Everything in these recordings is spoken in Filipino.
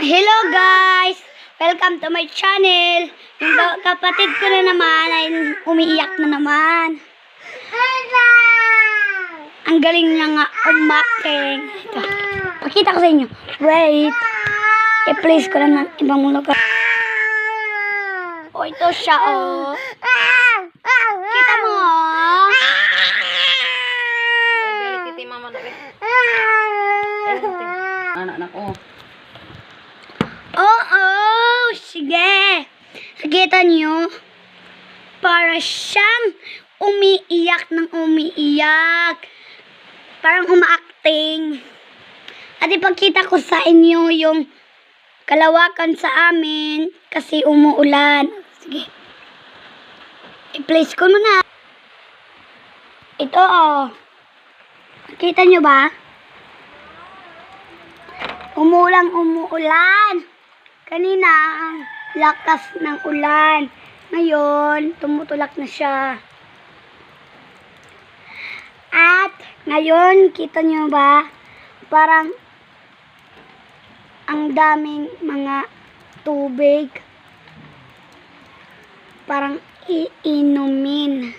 Hello guys! Welcome to my channel. Yung kapatid ko na naman ay umiiyak na naman. Ang galing niya nga umaking. Ito. Pakita ko sa inyo. Wait. I-place ko lang ng ibang lugar. Oh, ito siya oh. Kita mo oh. Titi mama na rin. Anak anak oh. Oo, oh, sige. Nakita niyo? Para siyang umiiyak ng umiiyak. Parang umaacting. At ipagkita ko sa inyo yung kalawakan sa amin kasi umuulan. Sige. I-place ko muna. Ito oh. Nakita niyo ba? Umulang umuulan. Kanina, ang lakas ng ulan. Ngayon, tumutulak na siya. At, ngayon, kita nyo ba? Parang, ang daming mga tubig. Parang iinumin.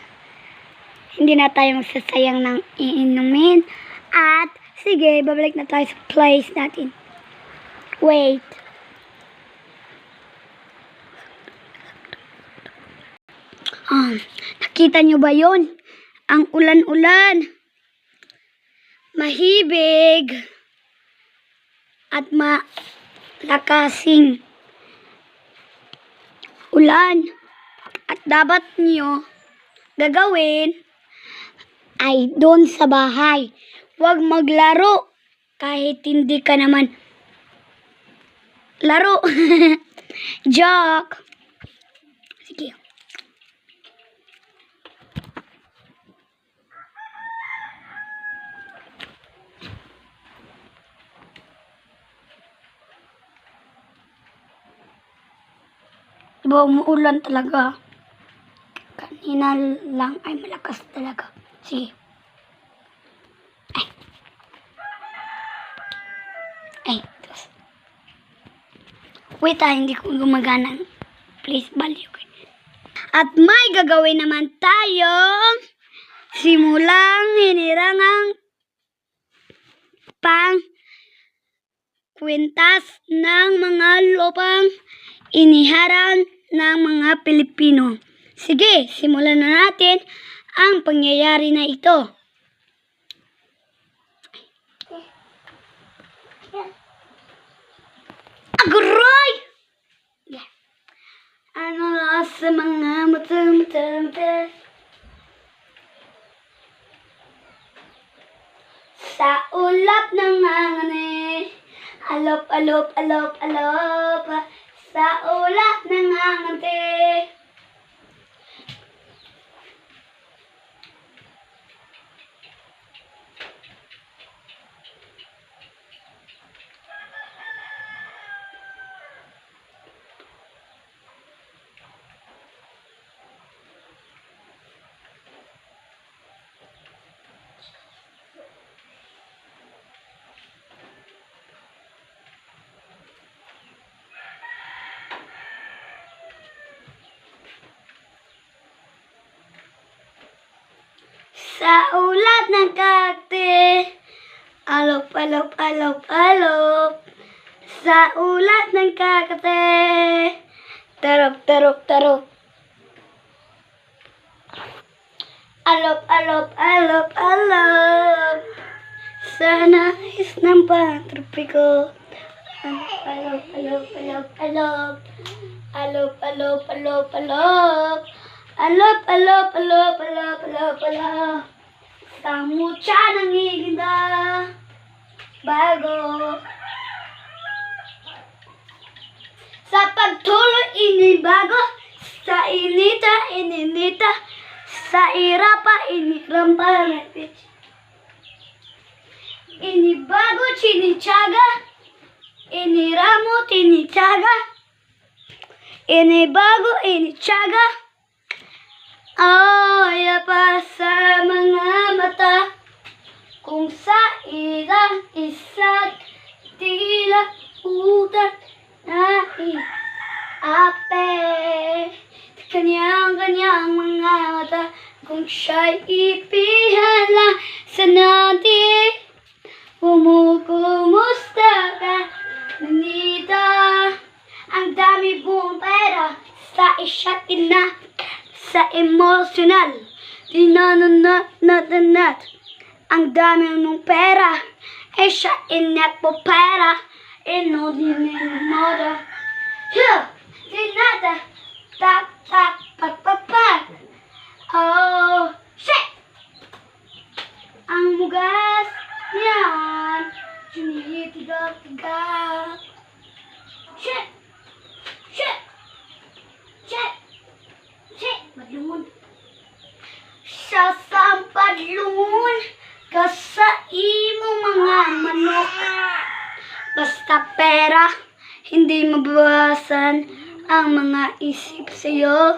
Hindi na tayo magsasayang ng iinumin. At, sige, babalik na tayo sa place natin. Wait. Ah, nakita nyo ba yon? Ang ulan-ulan. Mahibig. At malakasing ulan. At dapat nyo gagawin ay doon sa bahay. Huwag maglaro kahit hindi ka naman laro. Joke. Sige. Diba umuulan talaga? Kanina lang ay malakas talaga. Sige. Ay. Ay. Wait ah, hindi ko gumagana. Please, value ko. At may gagawin naman tayong simulang hinirangang pang kwintas ng mga lupang iniharang ng mga Pilipino. Sige, simulan na natin ang pangyayari na ito. Agoy! Yeah. Ano na sa mga mata-mata-mata? Sa ulap ng mga ne, alop, alop, alop, alop, sa Sa ulat ng kakte, alop, alop, alop, alop. Sa ulat ng kakte, tarop, tarop, tarop. Alop, alop, alop, alop. Sa nais ng pantropiko. Alop, alop, alop. Alop, alop, alop, alop. Alop, alop, alop, alop, alop, alop. Sa mutya ng higinda. Bago. Sa pagtuloy inibago. Sa inita, ininita. Sa irapa, inirampa. Inibago, chinichaga. Iniramo, tinichaga. Inibago, inichaga. Ay, para sa mga mata. Kung sa ilang isa't tila utak i ape Kanyang-kanyang mga mata. Kung siya'y ipihala sa natin Kumukumusta ka. Nandito Ang dami mong pera Sa isa't ina Sa emosyonal. Dinananat natanat Ang dami mong pera. E siya inek po pera Ino dininoda Huh! Dinata Sa sampadlungon Ka sa imong mga manok. Basta pera Hindi mabawasan Ang mga isip sa'yo.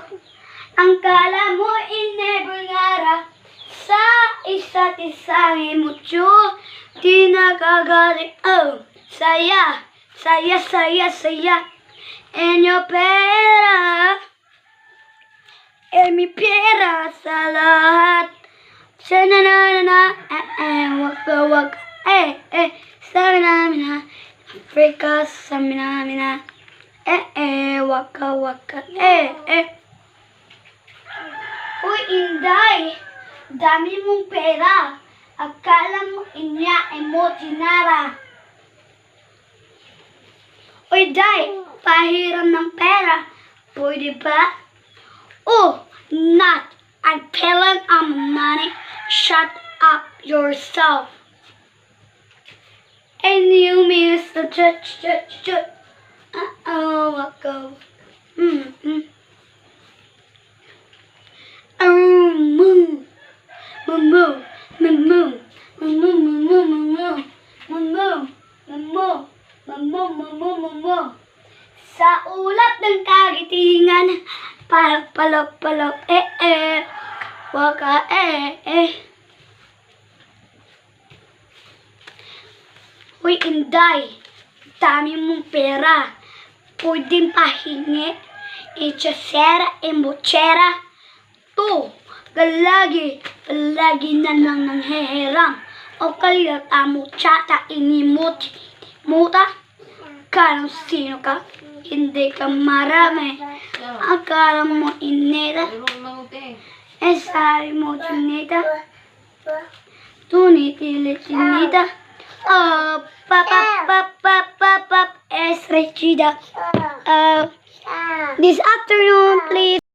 Ang kala mo in-never ngara Sa isa't isang emosyo Di nakagaling Oh, saya Saya, saya, saya. Enyo pera E mi pera sa lahat. Sa na na na na Eh eh waka waka Eh eh Sa na na Africa sa mina mina Eh eh waka waka Eh eh. Uy Inday Dami mong pera. Akala mo inya emoji nara. Uy Day Pahiram ng pera. Pwede ba? Oh, not. I'm telling on money. Shut up yourself. And you miss the church, church, church. Uh-oh, what go? Mm, palok-palok-palok, eh eh, waka eh eh. Uy, Inday, dami mong pera. Pwedeng pahingi, itsasera, embochera. To, galagi, palagi na lang ng heherang. O kaya tamo tsata inimot, muta. Mo sino ka? Hindi ka marami. Akala mo mamuti. Eh, sabi mo chinita. Tunitilit chinita. Oh, pap, pap, pap, pap, pap, pap, es. Uh, this afternoon, please.